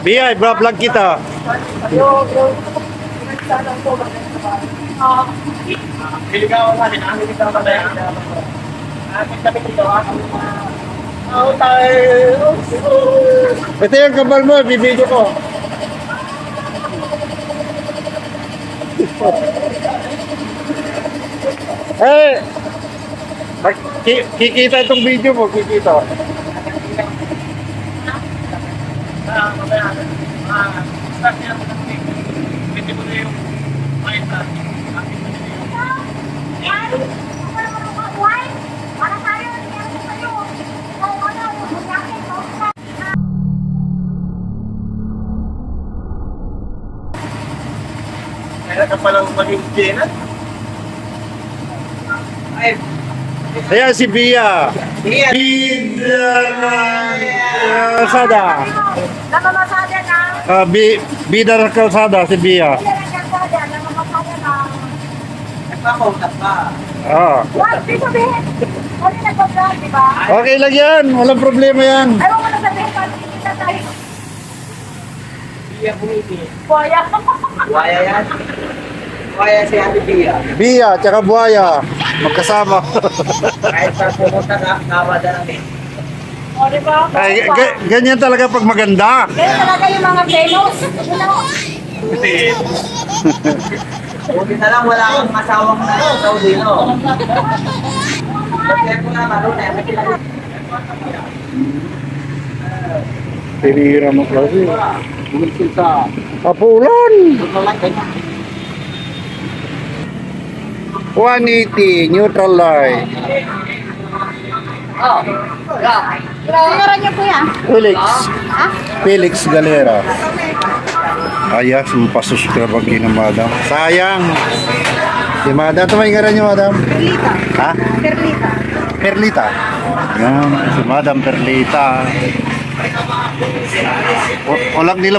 Bia, i-vlog kita. Iligawan namin, ang hindi ka mataya. Amin kami dito, tayo. Ito yung kabal mo, bibidyo ko. Eh, mag- ki- kikita itong video mo, kikita. Ah. Ah, Kaya ka palang maging Jenna. Ay, Ayan si Bia. Bia. Bida kalsada. Namamasada na. Ah, bi, bida kalsada si Bia. Na kalsada. Namamasada na. nagpapautap ka. Ah. Wag, di sabihin. Kami nagpa-vlog, di ba? Okay lang yan, walang problema yan. Ayaw mo na sabihin pag kita tayo. Bia Bumiti. Boya. Waya yan. Waya si Ate Bia. Bia, tsaka buhaya, magkasama. Kahit sa pumunta na, nawada namin. O, di ba? Ay, ga- ganyan talaga pag maganda. Ganyan talaga yung mga famous. Buti na lang wala akong asawang na Saudi, no? Kaya ko na lalo na yung pinag- Pinira mo kasi. Kapulan. 180, neutral line. Sinara niyo po yan. Felix. Ha? Felix Galera. Ayas, mapasus ka pag na madam. Sayang. Si madam, ito may ngaran niyo madam? Perlita. Ha? Perlita. Perlita. Yan, si madam Perlita. O- Walang nila